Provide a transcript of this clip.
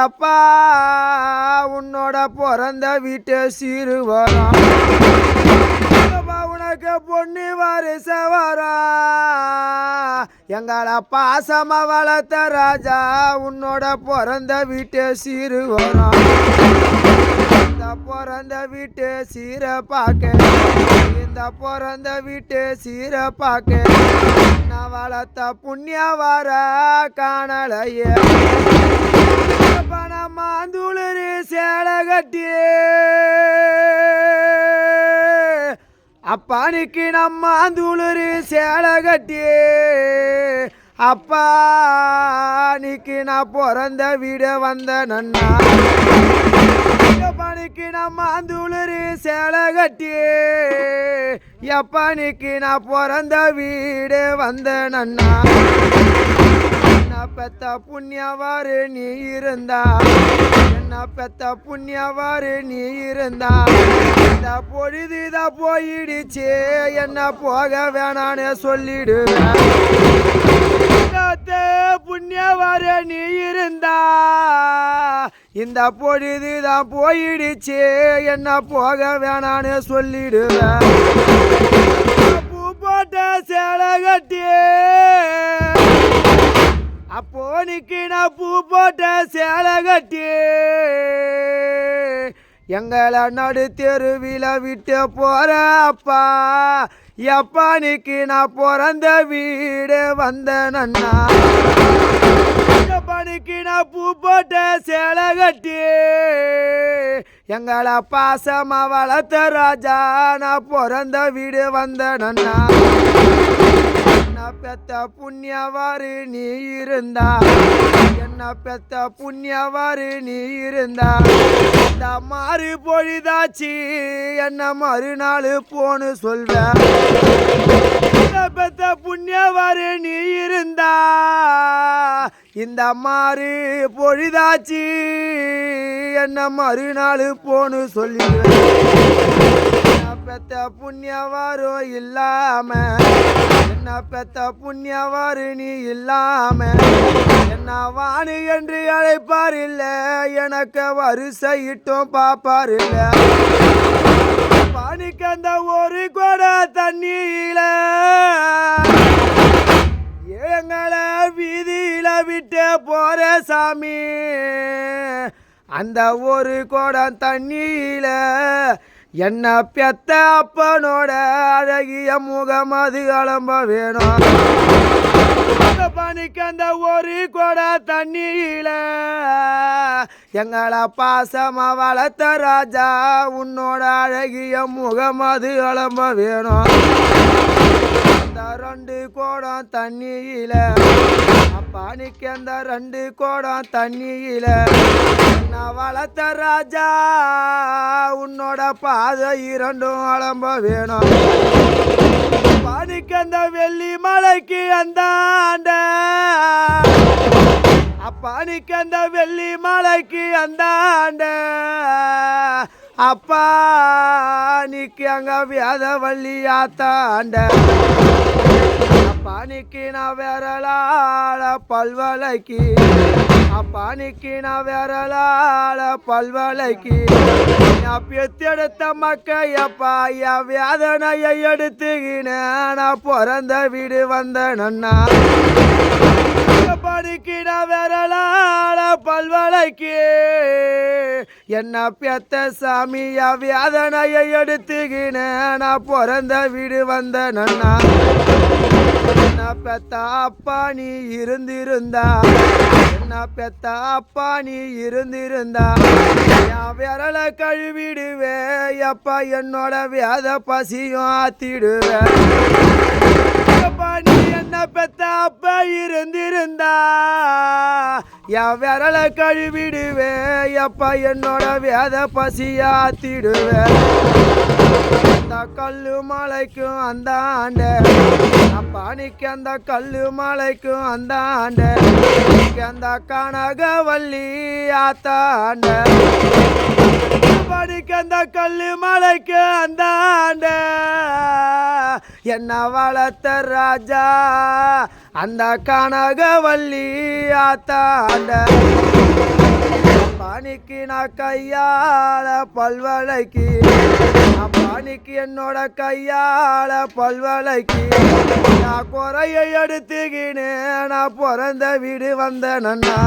எப்பா உன்னோட பிறந்த வீட்டு சிறுவரம் உனக்கு பொண்ணு வரிசவரா எங்கள பாசம வளர்த்த ராஜா உன்னோட பிறந்த வீட்டு சிறுவரம் பிறந்த வீட்டு சீர பார்க்க இந்த பிறந்த வீட்டு சீர பார்க்க நான் வளர்த்த புண்ணிய வர காணலையே. பணமாந்துளிரி சேலை கட்டி. அப்பானுக்கு நம்ம துளிரி சேலை கட்டி. அப்பா நீக்கு நான் பிறந்த வீடு வந்த நன்னா பணிக்கு நான் துளிரி சேலை கட்டி எப்பனிக்கு நான் பிறந்த வீடு வந்த நன்னா என்ன பெத்த புண்ணியவாறு நீ இருந்தா? என்ன பெத்த புண்ணியவாறு நீ இருந்தா? இந்த பொழுதுதான் போயிடுச்சு என்ன போக வேணான்னு சொல்லிடுவேன். புண்ணியவாறு நீ இருந்தா. இந்த பொழுது தான் போயிடுச்சு. என்ன போக வேணான்னு சொல்லிடுவேன். பூ போட்ட சேலை கட்டி. அப்போ நிக்கு நான் பூ போட்ட சேலை கட்டி. எங்களை நடு தெருவில விட்டு போற அப்பா. எப்பானிக்கு நான் பிறந்த வீடு வந்த நன்னா. பணிக்கு நான் பூ போட்ட சேலை கட்டி எங்களை பாசமா வளர்த்த ராஜா நான் பிறந்த வீடு வந்த நன்னா. என்ன பெத்த புண்ணியவாறு நீ இருந்தா என்ன பெத்த புண்ணியவாறு நீ இருந்தா. இந்த மாறு பொழுதாச்சு என்ன மறுநாள் போன்னு சொல்வேன் பெத்த புண்ணியவாறு நீ இருந்தா. இந்த மாறு பொழுதாச்சு என்ன மறுநாள் போன்னு சொல்லிடுவேன் பெத்த புண்ணியவாரோ இல்லாம என்ன பெத்த புண்ணியவாறு நீ இல்லாம. வாணி என்று அழைப்பார் இல்ல எனக்கு வரிசையிட்டும் பாப்பார் இல்ல பாணிக்கு அந்த ஒரு கொடை தண்ணியில எங்களை வீதியில விட்டு போற சாமி. அந்த ஒரு குடம் தண்ணியில என்ன பெத்த அப்பனோட அழகிய முகம் அது அலம்ப வேணும். பனிக்கு அந்த ஒரு கொடை தண்ணியில. எங்களை பாசமா வளர்த்த ராஜா உன்னோட அழகிய முகம் அது அளம்ப வேணும். அந்த ரெண்டு கோடம் தண்ணியில. அப்பானிக்கு அந்த ரெண்டு கோடம் தண்ணியில. நான் வளர்த்த ராஜா? உன்னோட பாதை இரண்டும் அலம்ப வேணும். பானிக்கு அந்த வெள்ளி மலைக்கு அந்த ஆண்ட. அப்பானுக்கு அந்த வெள்ளி மலைக்கு அந்த ஆண்ட. அப்பா நீக்கு அங்க வேத வள்ளி ஆத்தாண்ட. அப்பானிக்கு நான் விரலால பல்வலைக்கு. அப்பானிக்கு நான் விரலால பல்வலைக்கு. நான் பெத்தெடுத்த மக்க எப்பா என் வேதனையை எடுத்துக்கினேன். நான் பிறந்த வீடு வந்த நன்னா. கே என்ன பெத்த சாமியா வேதனையை எடுத்துக்கினேன் நான் பிறந்த வீடு வந்த நன்னா என்ன பெத்த அப்பா நீ இருந்திருந்தா? என்ன பெத்த அப்பா நீ இருந்திருந்தா? என் விரலை கழுவிடுவே அப்பா என்னோட வேத பசியும் ஆத்திடுவேன் அப்பா நீ என்ன பெத்த அப்பா இருந்திருந்தா? என் விரலை கழுவிடுவே? எப்பா என்னோட வேத பசியாத்திடுவேன் அந்த கல்லு மலைக்கும் அந்த ஆண்ட. அப்பானிக்கு அந்த கல்லு மலைக்கும் அந்த ஆண்ட. அந்த கனகவல்லி ஆத்தாண்ட. படிக்க அந்த கல்லு மலைக்கு அந்த ஆண்ட. என்ன வளர்த்த ராஜா? அந்த கனகவல்லி ஆத்தாண்ட பாணிக்கு நான் கையால பல்வளைக்கு. நான் பாணிக்கு என்னோட கையால பல்வளைக்கு. நான் குறையை எடுத்துக்கினேன் நான் பிறந்த வீடு வந்த நன்னா.